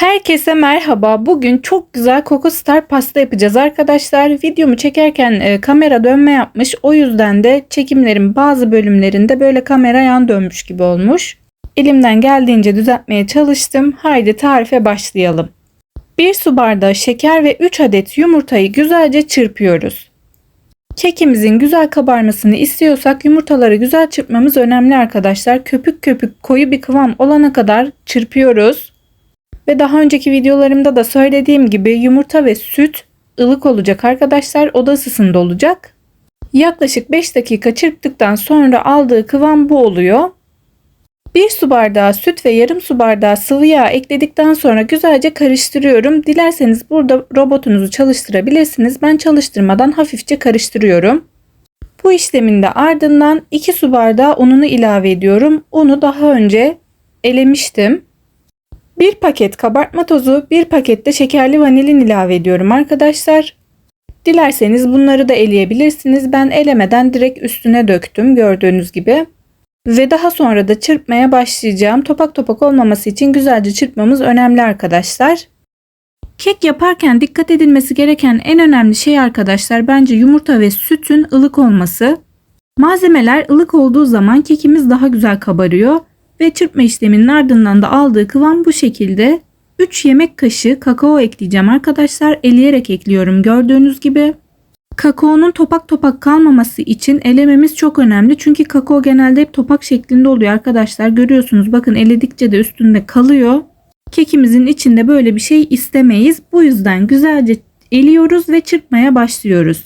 Herkese merhaba. Bugün çok güzel Coco Star pasta yapacağız arkadaşlar. Videomu çekerken e, kamera dönme yapmış. O yüzden de çekimlerin bazı bölümlerinde böyle kamera yan dönmüş gibi olmuş. Elimden geldiğince düzeltmeye çalıştım. Haydi tarife başlayalım. 1 su bardağı şeker ve 3 adet yumurtayı güzelce çırpıyoruz. Kekimizin güzel kabarmasını istiyorsak yumurtaları güzel çırpmamız önemli arkadaşlar. Köpük köpük koyu bir kıvam olana kadar çırpıyoruz. Ve daha önceki videolarımda da söylediğim gibi yumurta ve süt ılık olacak arkadaşlar. Oda ısısında olacak. Yaklaşık 5 dakika çırptıktan sonra aldığı kıvam bu oluyor. 1 su bardağı süt ve yarım su bardağı sıvı yağ ekledikten sonra güzelce karıştırıyorum. Dilerseniz burada robotunuzu çalıştırabilirsiniz. Ben çalıştırmadan hafifçe karıştırıyorum. Bu işlemin de ardından 2 su bardağı ununu ilave ediyorum. Unu daha önce elemiştim. 1 paket kabartma tozu, 1 paket de şekerli vanilin ilave ediyorum arkadaşlar. Dilerseniz bunları da eleyebilirsiniz. Ben elemeden direkt üstüne döktüm gördüğünüz gibi. Ve daha sonra da çırpmaya başlayacağım. Topak topak olmaması için güzelce çırpmamız önemli arkadaşlar. Kek yaparken dikkat edilmesi gereken en önemli şey arkadaşlar bence yumurta ve sütün ılık olması. Malzemeler ılık olduğu zaman kekimiz daha güzel kabarıyor ve çırpma işleminin ardından da aldığı kıvam bu şekilde. 3 yemek kaşığı kakao ekleyeceğim arkadaşlar. Eleyerek ekliyorum gördüğünüz gibi. Kakaonun topak topak kalmaması için elememiz çok önemli. Çünkü kakao genelde hep topak şeklinde oluyor arkadaşlar. Görüyorsunuz bakın eledikçe de üstünde kalıyor. Kekimizin içinde böyle bir şey istemeyiz. Bu yüzden güzelce eliyoruz ve çırpmaya başlıyoruz.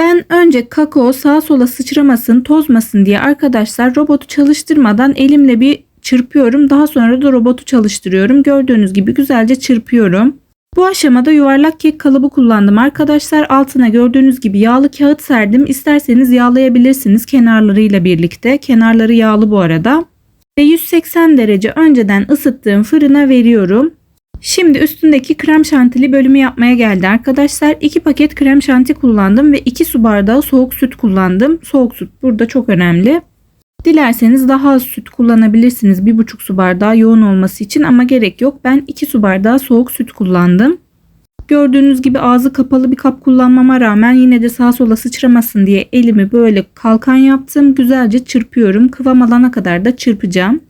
Ben önce kakao sağa sola sıçramasın, tozmasın diye arkadaşlar robotu çalıştırmadan elimle bir çırpıyorum. Daha sonra da robotu çalıştırıyorum. Gördüğünüz gibi güzelce çırpıyorum. Bu aşamada yuvarlak kek kalıbı kullandım arkadaşlar. Altına gördüğünüz gibi yağlı kağıt serdim. İsterseniz yağlayabilirsiniz kenarlarıyla birlikte. Kenarları yağlı bu arada. Ve 180 derece önceden ısıttığım fırına veriyorum. Şimdi üstündeki krem şantili bölümü yapmaya geldi arkadaşlar. 2 paket krem şanti kullandım ve 2 su bardağı soğuk süt kullandım. Soğuk süt burada çok önemli. Dilerseniz daha az süt kullanabilirsiniz 1,5 su bardağı yoğun olması için ama gerek yok. Ben 2 su bardağı soğuk süt kullandım. Gördüğünüz gibi ağzı kapalı bir kap kullanmama rağmen yine de sağa sola sıçramasın diye elimi böyle kalkan yaptım. Güzelce çırpıyorum. Kıvam alana kadar da çırpacağım.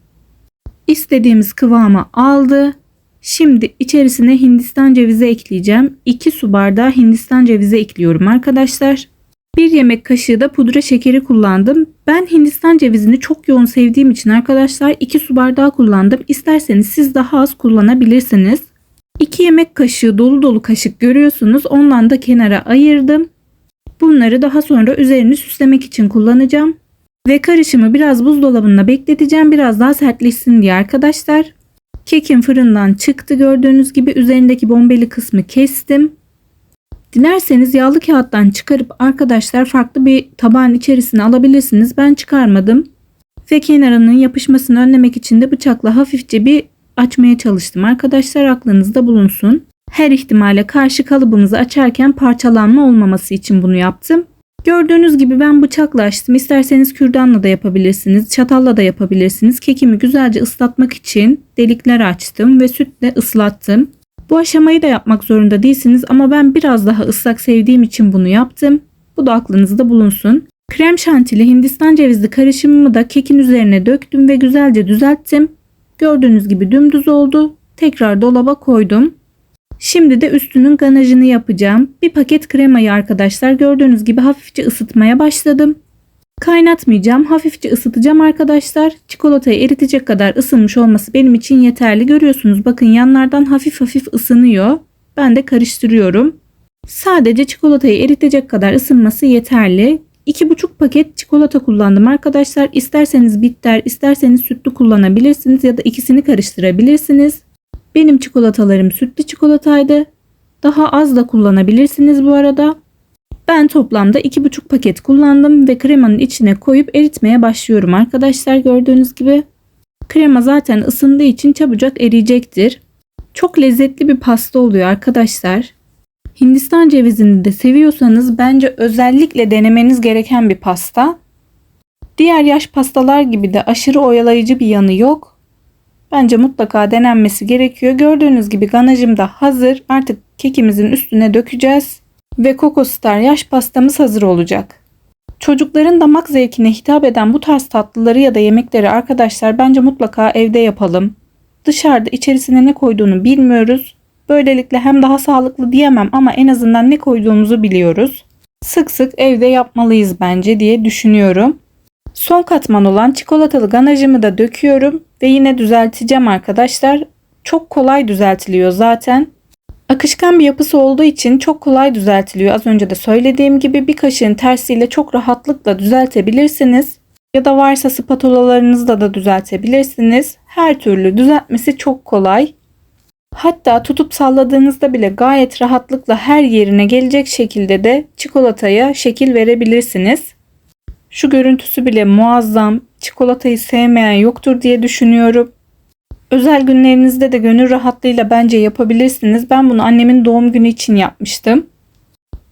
İstediğimiz kıvamı aldı. Şimdi içerisine hindistan cevizi ekleyeceğim. 2 su bardağı hindistan cevizi ekliyorum arkadaşlar. 1 yemek kaşığı da pudra şekeri kullandım. Ben hindistan cevizini çok yoğun sevdiğim için arkadaşlar 2 su bardağı kullandım. İsterseniz siz daha az kullanabilirsiniz. 2 yemek kaşığı dolu dolu kaşık görüyorsunuz. Ondan da kenara ayırdım. Bunları daha sonra üzerini süslemek için kullanacağım. Ve karışımı biraz buzdolabında bekleteceğim. Biraz daha sertleşsin diye arkadaşlar. Kekim fırından çıktı gördüğünüz gibi üzerindeki bombeli kısmı kestim. Dilerseniz yağlı kağıttan çıkarıp arkadaşlar farklı bir tabağın içerisine alabilirsiniz. Ben çıkarmadım. Ve kenarının yapışmasını önlemek için de bıçakla hafifçe bir açmaya çalıştım. Arkadaşlar aklınızda bulunsun. Her ihtimale karşı kalıbımızı açarken parçalanma olmaması için bunu yaptım. Gördüğünüz gibi ben bıçakla açtım. İsterseniz kürdanla da yapabilirsiniz. Çatalla da yapabilirsiniz. Kekimi güzelce ıslatmak için delikler açtım ve sütle ıslattım. Bu aşamayı da yapmak zorunda değilsiniz ama ben biraz daha ıslak sevdiğim için bunu yaptım. Bu da aklınızda bulunsun. Krem şantili hindistan cevizli karışımımı da kekin üzerine döktüm ve güzelce düzelttim. Gördüğünüz gibi dümdüz oldu. Tekrar dolaba koydum. Şimdi de üstünün ganajını yapacağım. Bir paket kremayı arkadaşlar gördüğünüz gibi hafifçe ısıtmaya başladım. Kaynatmayacağım. Hafifçe ısıtacağım arkadaşlar. Çikolatayı eritecek kadar ısınmış olması benim için yeterli. Görüyorsunuz bakın yanlardan hafif hafif ısınıyor. Ben de karıştırıyorum. Sadece çikolatayı eritecek kadar ısınması yeterli. 2,5 paket çikolata kullandım arkadaşlar. İsterseniz bitter, isterseniz sütlü kullanabilirsiniz ya da ikisini karıştırabilirsiniz. Benim çikolatalarım sütlü çikolataydı. Daha az da kullanabilirsiniz bu arada. Ben toplamda 2,5 paket kullandım ve kremanın içine koyup eritmeye başlıyorum arkadaşlar gördüğünüz gibi. Krema zaten ısındığı için çabucak eriyecektir. Çok lezzetli bir pasta oluyor arkadaşlar. Hindistan cevizini de seviyorsanız bence özellikle denemeniz gereken bir pasta. Diğer yaş pastalar gibi de aşırı oyalayıcı bir yanı yok. Bence mutlaka denenmesi gerekiyor. Gördüğünüz gibi ganajım da hazır. Artık kekimizin üstüne dökeceğiz. Ve Coco Star yaş pastamız hazır olacak. Çocukların damak zevkine hitap eden bu tarz tatlıları ya da yemekleri arkadaşlar bence mutlaka evde yapalım. Dışarıda içerisine ne koyduğunu bilmiyoruz. Böylelikle hem daha sağlıklı diyemem ama en azından ne koyduğumuzu biliyoruz. Sık sık evde yapmalıyız bence diye düşünüyorum. Son katman olan çikolatalı ganajımı da döküyorum ve yine düzelteceğim arkadaşlar. Çok kolay düzeltiliyor zaten. Akışkan bir yapısı olduğu için çok kolay düzeltiliyor. Az önce de söylediğim gibi bir kaşığın tersiyle çok rahatlıkla düzeltebilirsiniz. Ya da varsa spatulalarınızla da düzeltebilirsiniz. Her türlü düzeltmesi çok kolay. Hatta tutup salladığınızda bile gayet rahatlıkla her yerine gelecek şekilde de çikolataya şekil verebilirsiniz. Şu görüntüsü bile muazzam. Çikolatayı sevmeyen yoktur diye düşünüyorum. Özel günlerinizde de gönül rahatlığıyla bence yapabilirsiniz. Ben bunu annemin doğum günü için yapmıştım.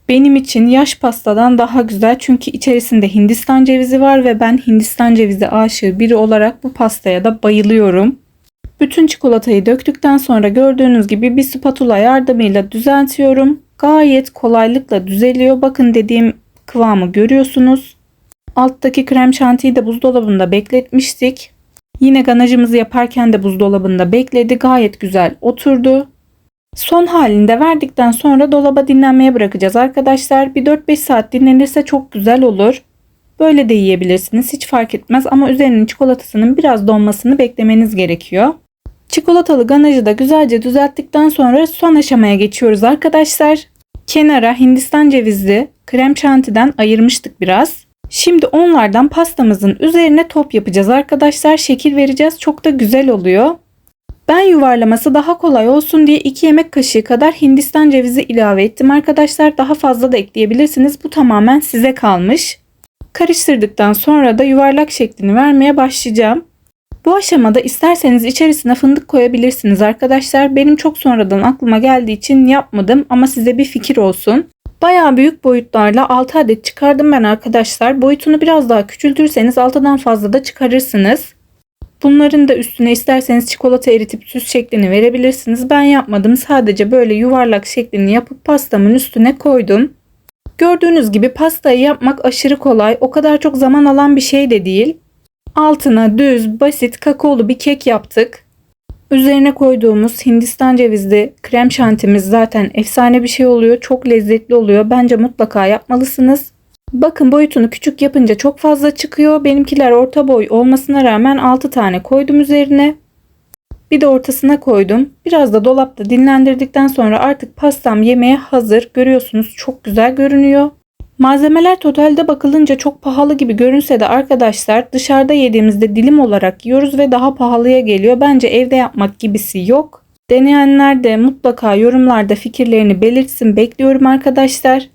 Benim için yaş pastadan daha güzel çünkü içerisinde Hindistan cevizi var ve ben Hindistan cevizi aşığı biri olarak bu pastaya da bayılıyorum. Bütün çikolatayı döktükten sonra gördüğünüz gibi bir spatula yardımıyla düzeltiyorum. Gayet kolaylıkla düzeliyor. Bakın dediğim kıvamı görüyorsunuz. Alttaki krem şantiyi de buzdolabında bekletmiştik. Yine ganajımızı yaparken de buzdolabında bekledi. Gayet güzel oturdu. Son halinde verdikten sonra dolaba dinlenmeye bırakacağız arkadaşlar. Bir 4-5 saat dinlenirse çok güzel olur. Böyle de yiyebilirsiniz. Hiç fark etmez ama üzerinin çikolatasının biraz donmasını beklemeniz gerekiyor. Çikolatalı ganajı da güzelce düzelttikten sonra son aşamaya geçiyoruz arkadaşlar. Kenara Hindistan cevizi krem şantiden ayırmıştık biraz. Şimdi onlardan pastamızın üzerine top yapacağız arkadaşlar. Şekil vereceğiz. Çok da güzel oluyor. Ben yuvarlaması daha kolay olsun diye 2 yemek kaşığı kadar Hindistan cevizi ilave ettim arkadaşlar. Daha fazla da ekleyebilirsiniz. Bu tamamen size kalmış. Karıştırdıktan sonra da yuvarlak şeklini vermeye başlayacağım. Bu aşamada isterseniz içerisine fındık koyabilirsiniz arkadaşlar. Benim çok sonradan aklıma geldiği için yapmadım ama size bir fikir olsun. Bayağı büyük boyutlarla 6 adet çıkardım ben arkadaşlar. Boyutunu biraz daha küçültürseniz 6'dan fazla da çıkarırsınız. Bunların da üstüne isterseniz çikolata eritip süs şeklini verebilirsiniz. Ben yapmadım. Sadece böyle yuvarlak şeklini yapıp pastamın üstüne koydum. Gördüğünüz gibi pastayı yapmak aşırı kolay. O kadar çok zaman alan bir şey de değil. Altına düz, basit, kakaolu bir kek yaptık. Üzerine koyduğumuz Hindistan cevizli krem şantimiz zaten efsane bir şey oluyor. Çok lezzetli oluyor. Bence mutlaka yapmalısınız. Bakın boyutunu küçük yapınca çok fazla çıkıyor. Benimkiler orta boy olmasına rağmen 6 tane koydum üzerine. Bir de ortasına koydum. Biraz da dolapta dinlendirdikten sonra artık pastam yemeğe hazır. Görüyorsunuz çok güzel görünüyor. Malzemeler totalde bakılınca çok pahalı gibi görünse de arkadaşlar dışarıda yediğimizde dilim olarak yiyoruz ve daha pahalıya geliyor. Bence evde yapmak gibisi yok. Deneyenler de mutlaka yorumlarda fikirlerini belirtsin. Bekliyorum arkadaşlar.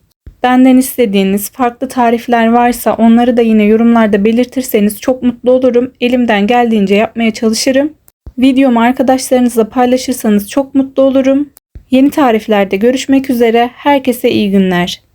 Benden istediğiniz farklı tarifler varsa onları da yine yorumlarda belirtirseniz çok mutlu olurum. Elimden geldiğince yapmaya çalışırım. Videomu arkadaşlarınızla paylaşırsanız çok mutlu olurum. Yeni tariflerde görüşmek üzere. Herkese iyi günler.